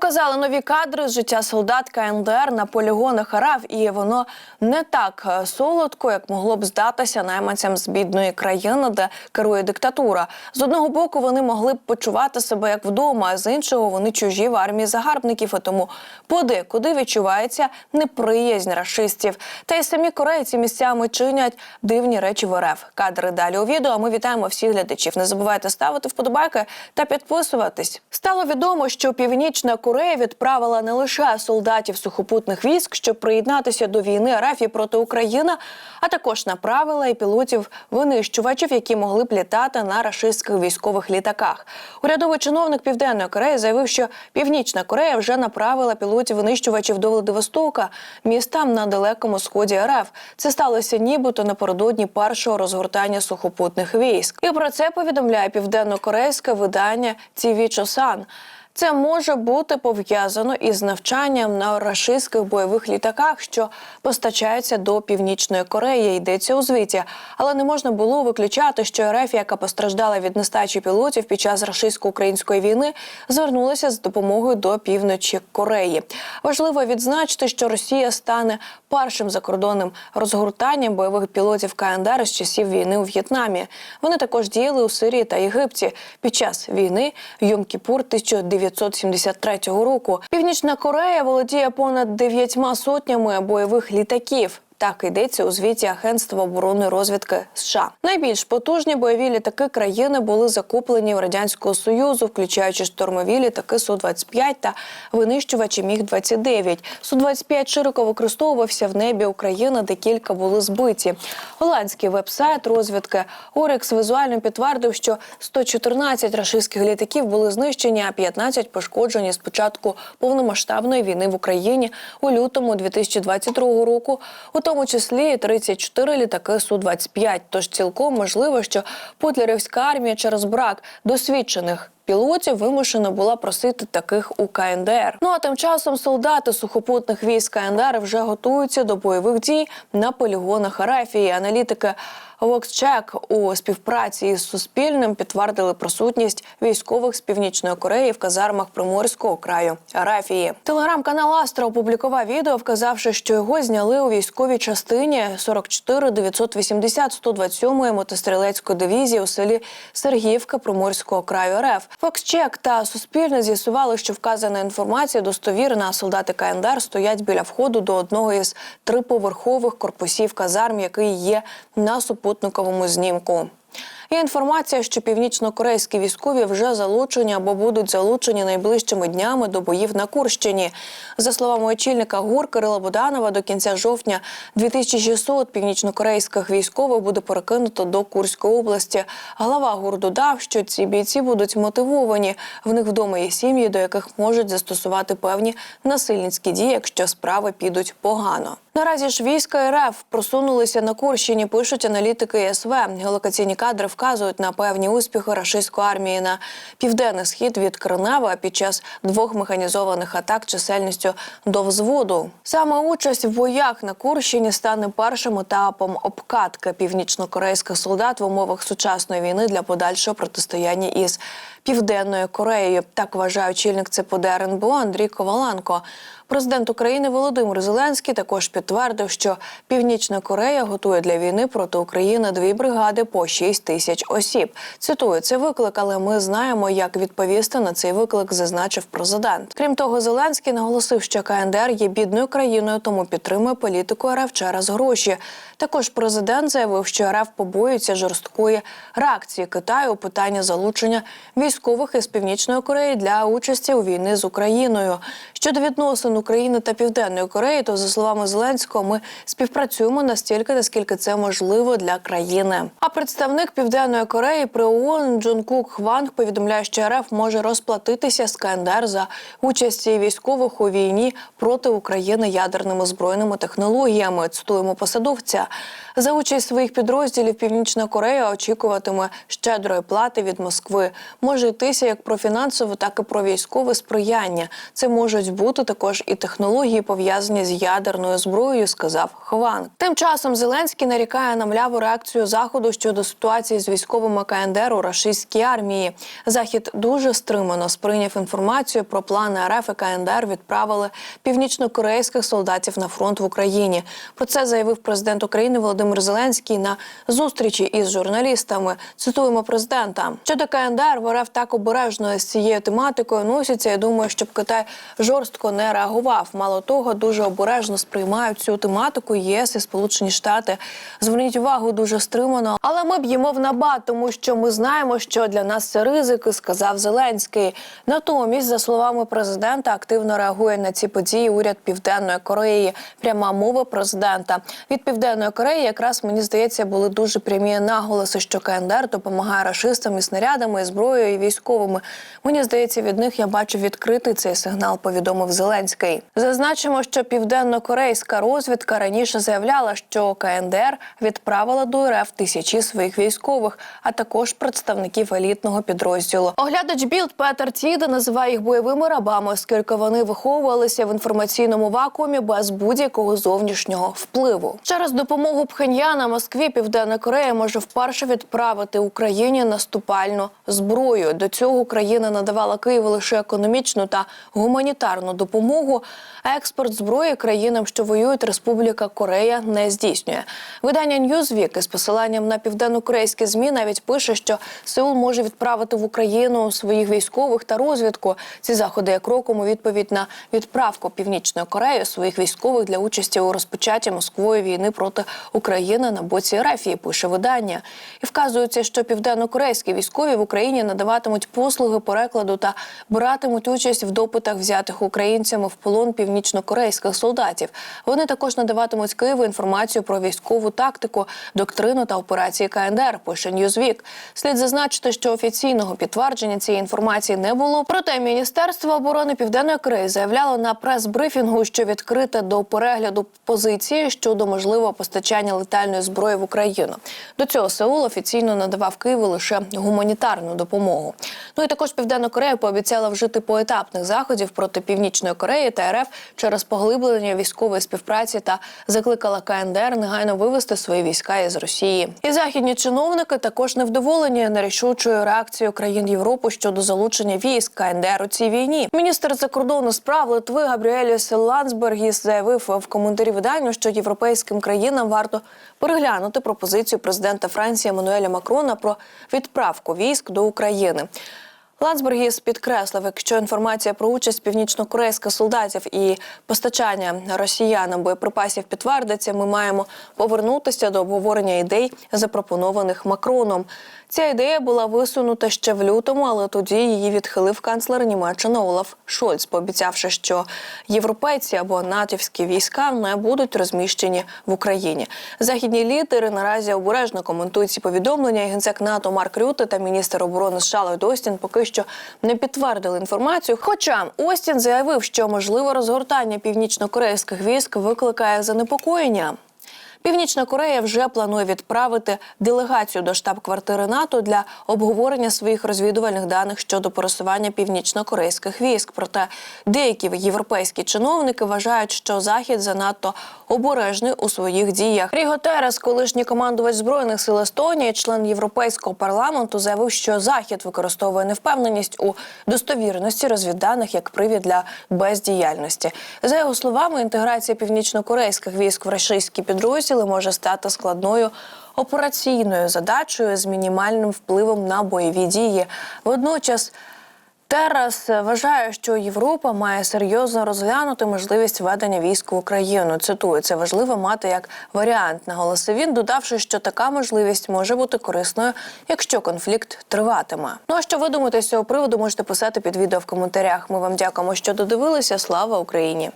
Показали нові кадри з життя солдат КНДР на полігонах РФ, і воно не так е, солодко, як могло б здатися найманцям з бідної країни, де керує диктатура. З одного боку вони могли б почувати себе як вдома, а з іншого вони чужі в армії загарбників. І тому подекуди відчувається неприязнь рашистів. Та й самі корейці місцями чинять дивні речі в РФ. Кадри далі у відео. Ми вітаємо всіх глядачів. Не забувайте ставити вподобайки та підписуватись. Стало відомо, що Північна Корея відправила не лише солдатів сухопутних військ, щоб приєднатися до війни РФ і проти України, а також направила і пілотів винищувачів, які могли б літати на рашистських військових літаках. Урядовий чиновник Південної Кореї заявив, що Північна Корея вже направила пілотів винищувачів до Владивостока, міста на далекому сході РФ. Це сталося нібито напередодні першого розгортання сухопутних військ. І про це повідомляє південно-корейське видання TV Chosan. Це може бути пов'язано із навчанням на рашистських бойових літаках, що постачаються до північної Кореї. Йдеться у звіті, але не можна було виключати, що РФ, яка постраждала від нестачі пілотів під час рашистсько-української війни, звернулася з допомогою до півночі Кореї. Важливо відзначити, що Росія стане першим закордонним розгортанням бойових пілотів КНДР з часів війни у В'єтнамі. Вони також діяли у Сирії та Єгипті під час війни Йом-Кіпур 1973 року. Північна Корея володіє понад дев'ятьма сотнями бойових літаків. Так йдеться у звіті Агентства оборонної розвідки США. Найбільш потужні бойові літаки країни були закуплені в радянського союзу, включаючи штурмові літаки су 25 та винищувачі міг 29 Су 25 широко використовувався в небі України, де кілька були збиті. Голландський веб-сайт розвідки Орекс візуально підтвердив, що 114 рашистських літаків були знищені, а 15 пошкоджені з початку повномасштабної війни в Україні у лютому 2022 року. Тому числі і 34 літаки су 25 Тож цілком можливо, що путлерівська армія через брак досвідчених. Пілотів вимушена була просити таких у КНДР. Ну а тим часом солдати сухопутних військ КНДР вже готуються до бойових дій на полігонах Арафії. Аналітики Воксчек у співпраці із Суспільним підтвердили присутність військових з північної Кореї в казармах Приморського краю Арафії. Телеграм-канал Астра опублікував відео, вказавши, що його зняли у військовій частині 44 980 127 мотострілецької дивізії у селі Сергіївка Приморського краю РФ. Фоксчек та Суспільне з'ясували, що вказана інформація достовірна. Солдати КНДР стоять біля входу до одного із триповерхових корпусів казарм, який є на супутниковому знімку. Є інформація, що північно-корейські військові вже залучені або будуть залучені найближчими днями до боїв на Курщині. За словами очільника ГУР Кирила Буданова, до кінця жовтня 2600 північно-корейських військових буде перекинуто до Курської області. Глава ГУР додав, що ці бійці будуть мотивовані. В них вдома є сім'ї, до яких можуть застосувати певні насильницькі дії, якщо справи підуть погано. Наразі ж війська РФ просунулися на Курщині, пишуть аналітики СВ. Геолокаційні кадри вказують на певні успіхи рашистської армії на південний схід від Кронева під час двох механізованих атак чисельністю до взводу. Саме участь в боях на Курщині стане першим етапом обкатки північно-корейських солдат в умовах сучасної війни для подальшого протистояння із південною Кореєю. Так вважає очільник ЦПД РНБО Андрій Коваленко. Президент України Володимир Зеленський також підтвердив, що Північна Корея готує для війни проти України дві бригади по 6 тисяч осіб. Цитую, це виклик, але ми знаємо, як відповісти на цей виклик, зазначив президент. Крім того, Зеленський наголосив, що КНДР є бідною країною, тому підтримує політику РФ через гроші. Також президент заявив, що РФ побоюється жорсткої реакції Китаю у питання залучення військових із північної Кореї для участі у війни з Україною. Щодо відносин України та Південної Кореї, то за словами Зеленського, ми співпрацюємо настільки, наскільки це можливо для країни. А представник Південної Кореї при ООН Джон Кук Хванг повідомляє, що РФ може розплатитися з за участі військових у війні проти України ядерними збройними технологіями. Цитуємо посадовця. За участь своїх підрозділів Північна Корея очікуватиме щедрої плати від Москви. Може йтися як про фінансове, так і про військове сприяння. Це можуть бути також і технології, пов'язані з ядерною зброєю, сказав Хван. Тим часом Зеленський нарікає на мляву реакцію заходу щодо ситуації з військовими КНДР у рашистській армії. Захід дуже стримано сприйняв інформацію про плани РФ і КНДР відправили північнокорейських солдатів на фронт в Україні. Про це заявив президент України Володимир Зеленський на зустрічі із журналістами. Цитуємо президента. Щодо КНДР в РФ так обережно з цією тематикою носяться. Я думаю, щоб Китай жорстко не реагував. Мало того, дуже обережно сприймають цю тематику ЄС і Сполучені Штати. Зверніть увагу дуже стримано. Але ми б'ємо в набат, тому що ми знаємо, що для нас це ризики, сказав Зеленський. Натомість, за словами президента, активно реагує на ці події уряд Південної Кореї. Пряма мова президента від Південної Кореї, якраз мені здається, були дуже прямі наголоси, що КНДР допомагає рашистам і снарядами, і зброєю військовими. Мені здається, від них я бачу відкритий цей сигнал. Повідомив Зеленський. Зазначимо, що південно-корейська розвідка раніше заявляла, що КНДР відправила до РФ тисячі своїх військових, а також представників елітного підрозділу. Оглядач Білд Петер Тіде називає їх бойовими рабами, оскільки вони виховувалися в інформаційному вакуумі без будь-якого зовнішнього впливу. Через допомогу Пхеньяна Москві Південна Корея може вперше відправити Україні наступальну зброю. До цього Україна надавала Києву лише економічну та гуманітарну допомогу. А експорт зброї країнам, що воюють, Республіка Корея не здійснює. Видання Newsweek із посиланням на південно-корейські змі навіть пише, що Сеул може відправити в Україну своїх військових та розвідку. Ці заходи є кроком у відповідь на відправку Північної Кореї своїх військових для участі у розпочатті Москвою війни проти України на боці РФ, пише видання. І вказується, що південно-корейські військові в Україні надаватимуть послуги перекладу та братимуть участь в допитах взятих українцями в полон північно-корейських солдатів. Вони також надаватимуть Києву інформацію про військову тактику, доктрину та операції КНДР. Пише Newsweek. Слід зазначити, що офіційного підтвердження цієї інформації не було. Проте Міністерство оборони Південної Кореї заявляло на прес-брифінгу, що відкрите до перегляду позиції щодо можливого постачання летальної зброї в Україну. До цього Сеул офіційно надавав Києву лише гуманітарну допомогу. Ну і також Південна Корея пообіцяла вжити поетапних заходів проти Північної Кореї та РФ через поглиблення військової співпраці та закликала КНДР негайно вивести свої війська із Росії. І західні чиновники також невдоволені нерішучою реакцією країн Європи щодо залучення військ КНДР у цій війні. Міністр закордонних справ Литви Габріеліс Лансбергіс заявив в коментарі виданню, що європейським країнам варто переглянути пропозицію президента Франції Еммануеля Макрона про відправку військ до України. новини. Лансбергіс підкреслив, якщо інформація про участь північно-корейських солдатів і постачання росіянам боєприпасів підтвердиться, ми маємо повернутися до обговорення ідей, запропонованих Макроном. Ця ідея була висунута ще в лютому, але тоді її відхилив канцлер Німеччини Олаф Шольц, пообіцявши, що європейці або натівські війська не будуть розміщені в Україні. Західні лідери наразі обережно коментують ці повідомлення. Генсек НАТО Марк Рюте та міністр оборони США Ллойд Остін поки що не підтвердили інформацію. Хоча Остін заявив, що можливе розгортання північно-корейських військ викликає занепокоєння. Північна Корея вже планує відправити делегацію до штаб-квартири НАТО для обговорення своїх розвідувальних даних щодо пересування північно-корейських військ. Проте деякі європейські чиновники вважають, що захід занадто обережний у своїх діях. Ріго Терес, колишній командувач збройних сил Естонії, член європейського парламенту, заявив, що захід використовує невпевненість у достовірності розвідданих як привід для бездіяльності. За його словами, інтеграція північно-корейських військ в російські підрозділи може стати складною операційною задачею з мінімальним впливом на бойові дії. Водночас. Терас вважає, що Європа має серйозно розглянути можливість введення військ в Україну. Цитую, це важливо мати як варіант. Наголосив він, додавши, що така можливість може бути корисною, якщо конфлікт триватиме. Ну а що ви думаєте з цього приводу? Можете писати під відео в коментарях. Ми вам дякуємо, що додивилися. Слава Україні!